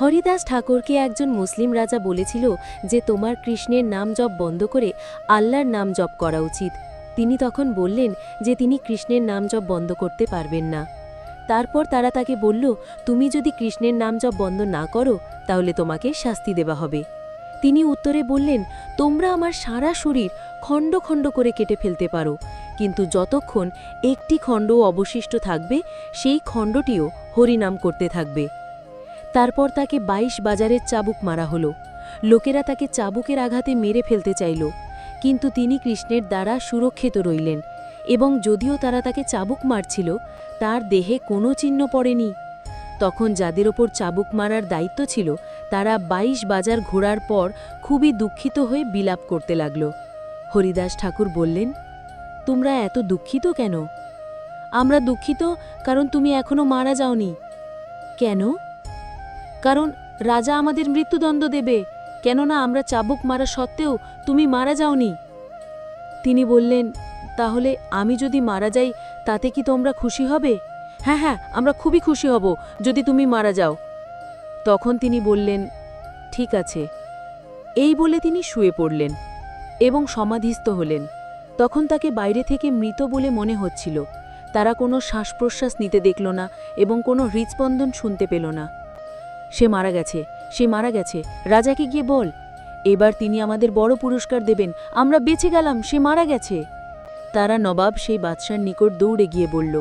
হরিদাস ঠাকুরকে একজন মুসলিম রাজা বলেছিল যে তোমার কৃষ্ণের নাম জপ বন্ধ করে আল্লাহর নাম জপ করা উচিত। তিনি তখন বললেন যে তিনি কৃষ্ণের নাম জপ বন্ধ করতে পারবেন না। তারপর তারা তাকে বলল, তুমি যদি কৃষ্ণের নাম জপ বন্ধ না করো, তাহলে তোমাকে শাস্তি দেওয়া হবে। তিনি উত্তরে বললেন, তোমরা আমার সারা শরীর খণ্ড খণ্ড করে কেটে ফেলতে পারো, কিন্তু যতক্ষণ একটি খণ্ডও অবশিষ্ট থাকবে, সেই খণ্ডটিও হরিনাম করতে থাকবে। তারপর তাকে বাইশ বাজারের চাবুক মারা হলো। লোকেরা তাকে চাবুকের আঘাতে মেরে ফেলতে চাইল। কিন্তু তিনি কৃষ্ণের দ্বারা সুরক্ষিত রইলেন এবং যদিও তারা তাকে চাবুক মারছিল, তার দেহে কোনো চিহ্ন পড়েনি। তখন যাদের ওপর চাবুক মারার দায়িত্ব ছিল, তারা বাইশ বাজার ঘোরার পর খুবই দুঃখিত হয়ে বিলাপ করতে লাগল। হরিদাস ঠাকুর বললেন, তোমরা এত দুঃখিত কেন? আমরা দুঃখিত কারণ তুমি এখনও মারা যাওনি। কেন? কারণ রাজা আমাদের মৃত্যুদণ্ড দেবে, কেননা আমরা চাবুক মারা সত্ত্বেও তুমি মারা যাওনি। তিনি বললেন, তাহলে আমি যদি মারা যাই, তাতে কি তোমরা খুশি হবে? হ্যাঁ হ্যাঁ আমরা খুবই খুশি হব, যদি তুমি মারা যাও। তখন তিনি বললেন, ঠিক আছে। এই বলে তিনি শুয়ে পড়লেন এবং সমাধিস্থ হলেন। তখন তাকে বাইরে থেকে মৃত বলে মনে হচ্ছিল। তারা কোনো শ্বাস প্রশ্বাস নিতে দেখল না এবং কোনো হৃৎস্পন্দন শুনতে পেল না। সে মারা গেছে, সে মারা গেছে। রাজাকে গিয়ে বল, এবার তিনি আমাদের বড় পুরস্কার দেবেন, আমরা বেঁচে গেলাম, সে মারা গেছে। তারা নবাব সেই বাদশার নিকট দৌড়ে গিয়ে বলল,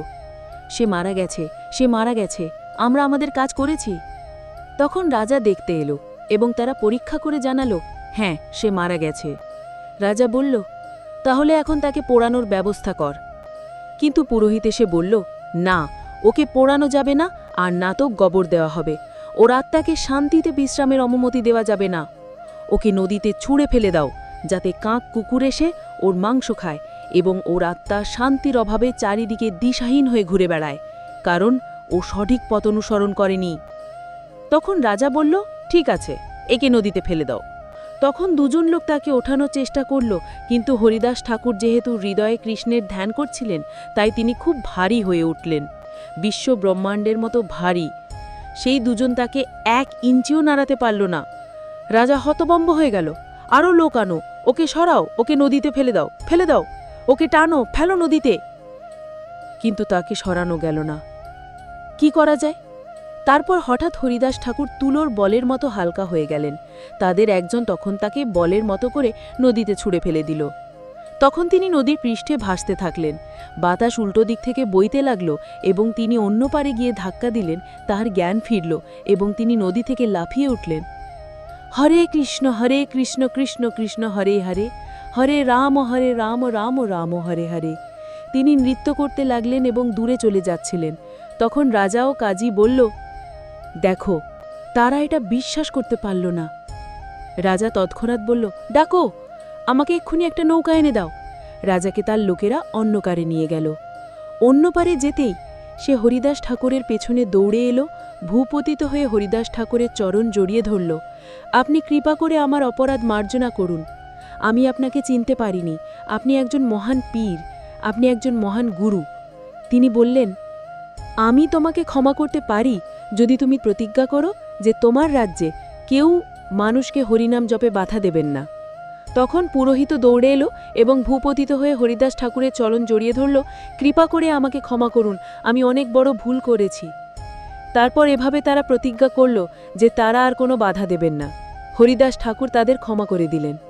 সে মারা গেছে, সে মারা গেছে, আমরা আমাদের কাজ করেছি। তখন রাজা দেখতে এলো এবং তারা পরীক্ষা করে জানালো হ্যাঁ সে মারা গেছে। রাজা বলল, তাহলে এখন তাকে পোড়ানোর ব্যবস্থা কর। কিন্তু পুরোহিত এসে বলল, না, ওকে পোড়ানো যাবে না, আর না তো গবর দেওয়া হবে। ওর আত্মাকে শান্তিতে বিশ্রামের অনুমতি দেওয়া যাবে না। ওকে নদীতে ছুঁড়ে ফেলে দাও, যাতে কাক কুকুর এসে ওর মাংস খায় এবং ওর আত্মা শান্তির অভাবে চারিদিকে দিশাহীন হয়ে ঘুরে বেড়ায়, কারণ ও সঠিক পথ অনুসরণ করেনি। তখন রাজা বলল, ঠিক আছে, একে নদীতে ফেলে দাও। তখন দুজন লোক তাকে ওঠানোর চেষ্টা করল, কিন্তু হরিদাস ঠাকুর যেহেতু হৃদয়ে কৃষ্ণের ধ্যান করছিলেন, তাই তিনি খুব ভারী হয়ে উঠলেন। বিশ্ব ব্রহ্মাণ্ডের মতো ভারী সেই দুজন তাকে এক ইঞ্চিও নাড়াতে পারল না। রাজা হতবম্ব হয়ে গেল। আরও লোক আনো, ওকে সরাও, ওকে নদীতে ফেলে দাও ফেলে দাও, ওকে টানো, ফেলো নদীতে। কিন্তু তাকে সরানো গেল না। কি করা যায়? তারপর হঠাৎ হরিদাস ঠাকুর তুলোর বলের মতো হালকা হয়ে গেলেন। তাদের একজন তখন তাকে বলের মতো করে নদীতে ছুঁড়ে ফেলে দিল। তখন তিনি নদীর পৃষ্ঠে ভাসতে থাকলেন। বাতাস উল্টো দিক থেকে বইতে লাগল এবং তিনি অন্য পারে গিয়ে ধাক্কা দিলেন, তাহার জ্ঞান ফিরল এবং তিনি নদী থেকে লাফিয়ে উঠলেন। হরে কৃষ্ণ হরে কৃষ্ণ কৃষ্ণ কৃষ্ণ, হরে হরে। হরে রাম হরে রাম রাম রাম, হরে হরে। তিনি নৃত্য করতে লাগলেন এবং দূরে চলে যাচ্ছিলেন। তখন রাজা ও কাজী বলল, দেখো, তারা এটা বিশ্বাস করতে পারল না। রাজা তৎক্ষণাৎ বলল, ডাকো আমাকে এক্ষুনি একটা নৌকা এনে দাও। রাজাকে তার লোকেরা অন্য কারে নিয়ে গেল। অন্য পারে যেতেই সে হরিদাস ঠাকুরের পেছনে দৌড়ে এলো, ভূপতিত হয়ে হরিদাস ঠাকুরের চরণ জড়িয়ে ধরল। আপনি কৃপা করে আমার অপরাধ মার্জনা করুন। আমি আপনাকে চিনতে পারিনি। আপনি একজন মহান পীর। আপনি একজন মহান গুরু। তিনি বললেন, আমি তোমাকে ক্ষমা করতে পারি যদি তুমি প্রতিজ্ঞা করো যে তোমার রাজ্যে কেউ মানুষকে হরিনাম জপে বাধা দেবেন না। তখন পুরোহিত দৌড়ে এলো এবং ভূপতিত হয়ে হরিদাস ঠাকুরের চলন জড়িয়ে ধরল, কৃপা করে আমাকে ক্ষমা করুন, আমি অনেক বড় ভুল করেছি তারপর এভাবে তারা প্রতিজ্ঞা করল যে তারা আর কোনো বাধা দেবেন না। হরিদাস ঠাকুর তাদের ক্ষমা করে দিলেন।